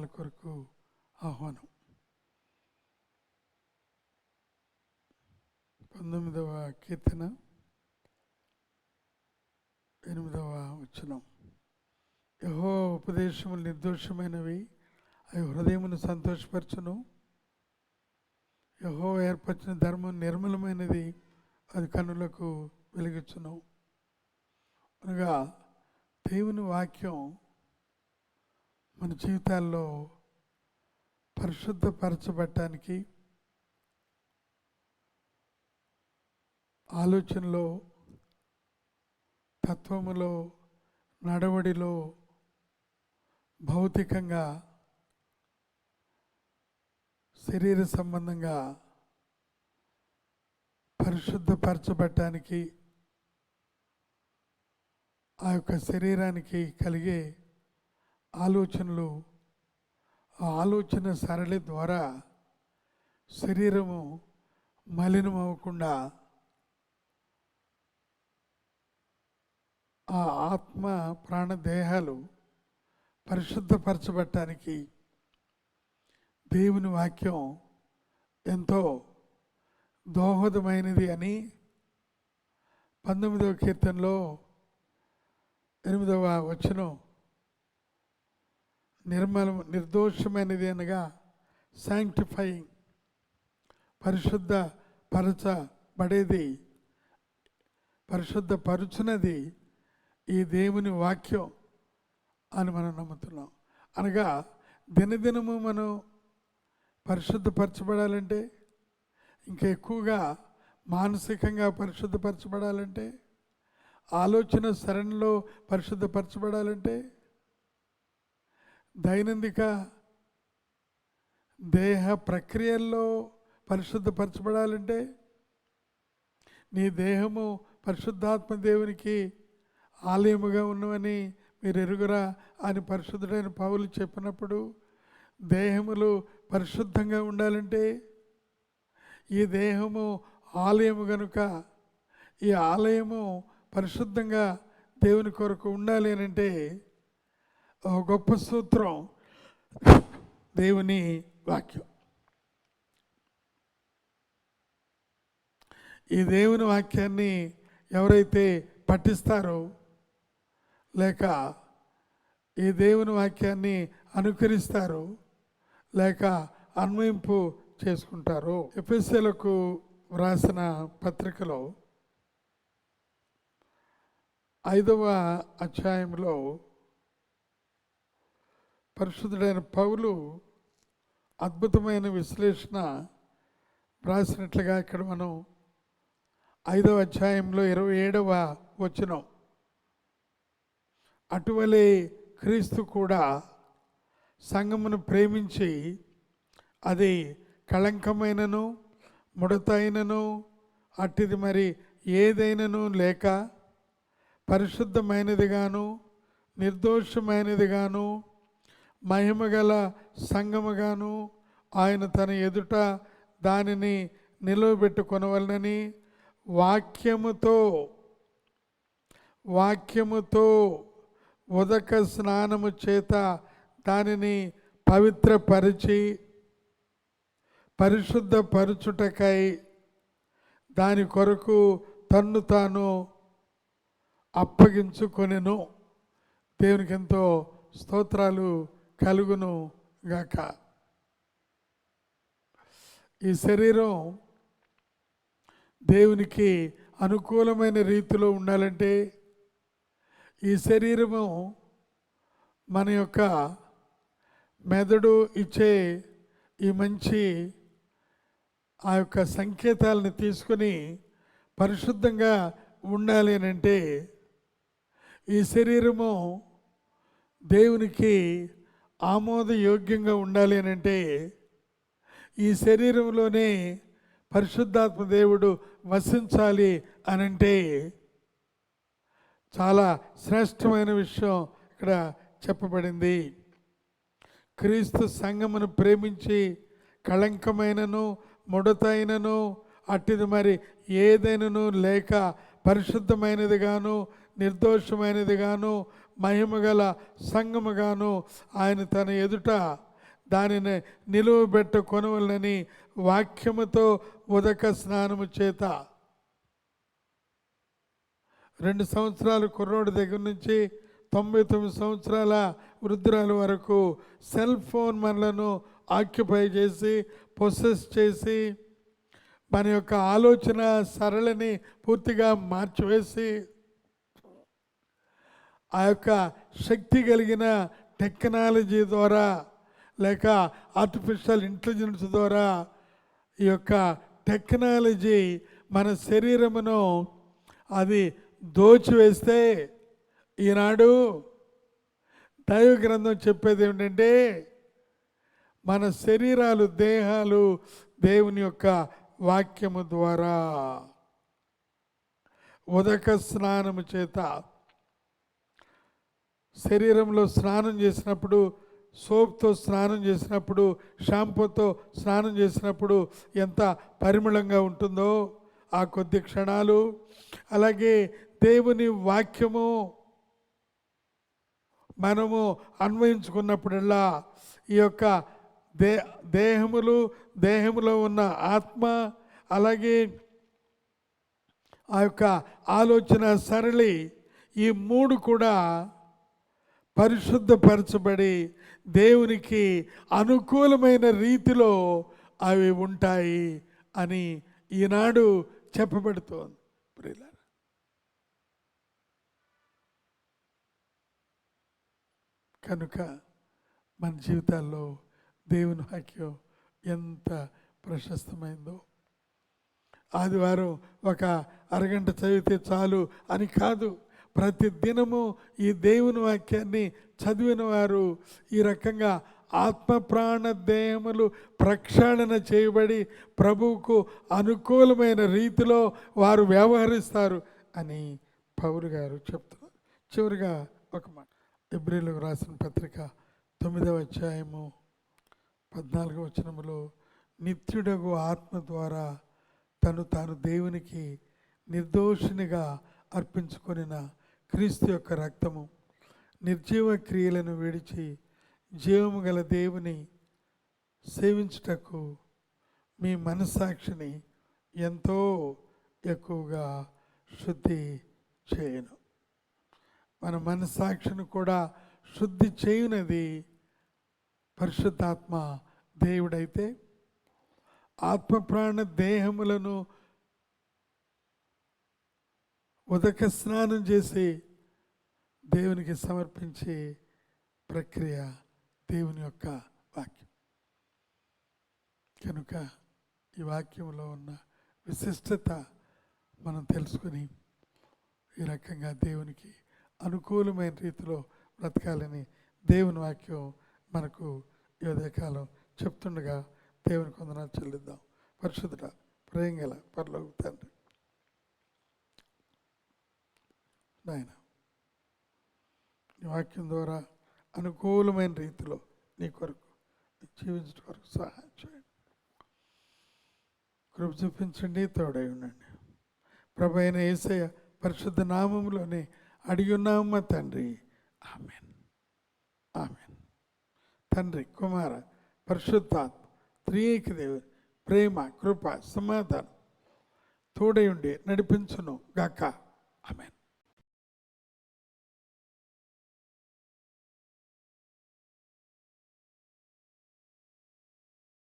కార్యాల కొరకు ఆహ్వానం. పంతొమ్మిదవ కీర్తన ఎనిమిదవ వచనం. యహో ఉపదేశములు నిర్దోషమైనవి అవి హృదయమును సంతోషపరచును. యహో ఏర్పరిచిన ధర్మం నిర్మలమైనది అది కన్నులకు వెలిగించును. అనగా దేవుని వాక్యం మన జీవితాల్లో పరిశుద్ధపరచబడటానికి ఆలోచనలో తత్వములో నడవడిలో భౌతికంగా శరీర సంబంధంగా పరిశుద్ధపరచబడటానికి ఆ యొక్క శరీరానికి కలిగే ఆలోచనలు ఆ ఆలోచన సరళి ద్వారా శరీరము మలినం అవ్వకుండా ఆ ఆత్మ ప్రాణదేహాలు పరిశుద్ధపరచబట్టడానికి దేవుని వాక్యం ఎంతో దోహదమైనది అని పంతొమ్మిదవ కీర్తనలో ఎనిమిదవ వచనం నిర్మల నిర్దోషమైనది అనగా శాంక్టిఫైయింగ్ పరిశుద్ధ పరచబడేది పరిశుద్ధ పరుచునది ఈ దేవుని వాక్యం అని మనం నమ్ముతున్నాం. అనగా దినదినము మనం పరిశుద్ధపరచబడాలంటే ఇంకా ఎక్కువగా మానసికంగా పరిశుద్ధపరచబడాలంటే ఆలోచన సరణిలో పరిశుద్ధపరచబడాలంటే దైనందిక దేహ ప్రక్రియల్లో పరిశుద్ధపరచబడాలంటే నీ దేహము పరిశుద్ధాత్మ దేవునికి ఆలయముగా ఉన్నవని మీరు ఎరుగురా అని పరిశుద్ధుడైన పావులు చెప్పినప్పుడు దేహములు పరిశుద్ధంగా ఉండాలంటే ఈ దేహము ఆలయము గనుక ఈ ఆలయము పరిశుద్ధంగా దేవుని కొరకు ఉండాలి అంటే గొప్ప సూత్రం. దేవుని వాక్యం. ఈ దేవుని వాక్యాన్ని ఎవరైతే పఠిస్తారో లేక ఈ దేవుని వాక్యాన్ని అనుకరిస్తారో లేక అన్వయింపు చేసుకుంటారు ఎఫ్ఎస్సీలకు వ్రాసిన పత్రికలో ఐదవ అధ్యాయంలో పరిశుద్ధుడైన పౌలు అద్భుతమైన విశ్లేషణ రాసినట్లుగా ఇక్కడ మనం ఐదవ అధ్యాయంలో ఇరవై ఏడవ వచనం. అటువలే క్రీస్తు కూడా సంఘమును ప్రేమించి అది కళంకమైనను ముడతైనను అట్టిది మరి ఏదైనను లేక పరిశుద్ధమైనదిగాను నిర్దోషమైనదిగాను మహిమగల సంగముగాను ఆయన తన ఎదుట దానిని నిలవబెట్టుకొనవలనని వాక్యముతో వాక్యముతో ఉదక స్నానము చేత దానిని పవిత్రపరిచి పరిశుద్ధపరచుటకై దాని కొరకు తన్ను తాను అప్పగించుకొనెను. దేవునికి ఎంతో స్తోత్రాలు కలుగును గాక ఈ శరీరం దేవునికి అనుకూలమైన రీతిలో ఉండాలంటే ఈ శరీరము మన యొక్క మెదడు ఇచ్చే ఈ మంచి ఆ యొక్క సంకేతాలను తీసుకొని పరిశుద్ధంగా ఉండాలి అని అంటే ఈ శరీరము దేవునికి ఆమోదయోగ్యంగా ఉండాలి అని అంటే ఈ శరీరంలోనే పరిశుద్ధాత్మ దేవుడు వసించాలి అనంటే చాలా శ్రేష్టమైన విషయం ఇక్కడ చెప్పబడింది. క్రీస్తు సంఘమును ప్రేమించి కళంకమైనను ముడతైనను అట్టిది మరి ఏదైనను లేక పరిశుద్ధమైనది గాను నిర్దోషమైనది గాను మహిమగల సంగముగాను ఆయన తన ఎదుట దానిని నిలువబెట్ట కొనవలనని వాక్యముతో ఉదక స్నానము చేత. రెండు సంవత్సరాలు కుర్రోడి దగ్గర నుంచి తొంభై తొమ్మిది సంవత్సరాల వృద్ధురాల వరకు సెల్ ఫోన్ మనలను ఆక్యుపై చేసి ప్రొసెస్ చేసి మన యొక్క ఆలోచన సరళిని పూర్తిగా మార్చివేసి ఆ యొక్క శక్తి కలిగిన టెక్నాలజీ ద్వారా లేక ఆర్టిఫిషియల్ ఇంటెలిజెన్స్ ద్వారా ఈ యొక్క టెక్నాలజీ మన శరీరమును అది దోచివేస్తే ఈనాడు దైవ గ్రంథం చెప్పేది ఏమిటంటే మన శరీరాలు దేహాలు దేవుని యొక్క వాక్యము ద్వారా ఉదక స్నానము చేత శరీరంలో స్నానం చేసినప్పుడు సోప్తో స్నానం చేసినప్పుడు షాంపూతో స్నానం చేసినప్పుడు ఎంత పరిమళంగా ఉంటుందో ఆ కొద్ది క్షణాలు. అలాగే దేవుని వాక్యము మనము అన్వయించుకున్నప్పుడల్లా ఈ యొక్క దే దేహములు దేహములో ఉన్న ఆత్మ అలాగే ఆ యొక్క ఆలోచన సరళి ఈ మూడు కూడా పరిశుద్ధపరచబడి దేవునికి అనుకూలమైన రీతిలో అవి ఉంటాయి అని ఈనాడు చెప్పబడుతోంది. ప్రియుల కనుక మన జీవితాల్లో దేవుని వాక్యం ఎంత ప్రశస్తమైందో. ఆదివారం ఒక అరగంట చదివితే చాలు అని కాదు. ప్రతి దినము ఈ దేవుని వాక్యాన్ని చదివిన వారు ఈ రకంగా ఆత్మ ప్రాణ దేహములు ప్రక్షాళన చేయబడి ప్రభువుకు అనుకూలమైన రీతిలో వారు వ్యవహరిస్తారు అని పౌరు గారు చెప్తున్నారు. చివరిగా ఒక మాట. ఎబ్రిలకు రాసిన పత్రిక తొమ్మిదవ అధ్యాయము పద్నాలుగవ వచనములో నిత్యుడగు ఆత్మ ద్వారా తను తాను దేవునికి నిర్దోషినిగా అర్పించుకొనిన క్రీస్తు యొక్క రక్తము నిర్జీవ క్రియలను విడిచి జీవము గల దేవుని సేవించుటకు మీ మనస్సాక్షిని ఎంతో ఎక్కువగా శుద్ధి చేయను. మన మనస్సాక్షిని కూడా శుద్ధి చేయునది పరిశుద్ధాత్మ దేవుడైతే ఆత్మ ప్రాణ దేహములను ఉదక స్నానం చేసి దేవునికి సమర్పించే ప్రక్రియ దేవుని యొక్క వాక్యం. కనుక ఈ వాక్యంలో ఉన్న విశిష్టత మనం తెలుసుకొని ఈ రకంగా దేవునికి అనుకూలమైన రీతిలో బ్రతకాలని దేవుని వాక్యం మనకు ఈ ఉదయకాలం చెప్తుండగా దేవుని కొందనాలు చెల్లిద్దాం. పరిశుద్ధుడ ప్రేంగల పరలోక తండ్రి నాయన నీ వాక్యం ద్వారా అనుకూలమైన రీతిలో నీ కొరకు జీవించడం వరకు సహాయం చేయండి. కృప చూపించండి తోడై ఉండండి. ప్రభు అయిన ఏసయ్య పరిశుద్ధ నామంలోనే అడిగి ఉన్నామమ్మ తండ్రి. ఆమెన్. ఆమెన్. తండ్రి కుమార పరిశుద్ధాత్మ త్రియేక దేవుని ప్రేమ కృప సమాధానం తోడై ఉండి నడిపించును గాక. ఆమెన్.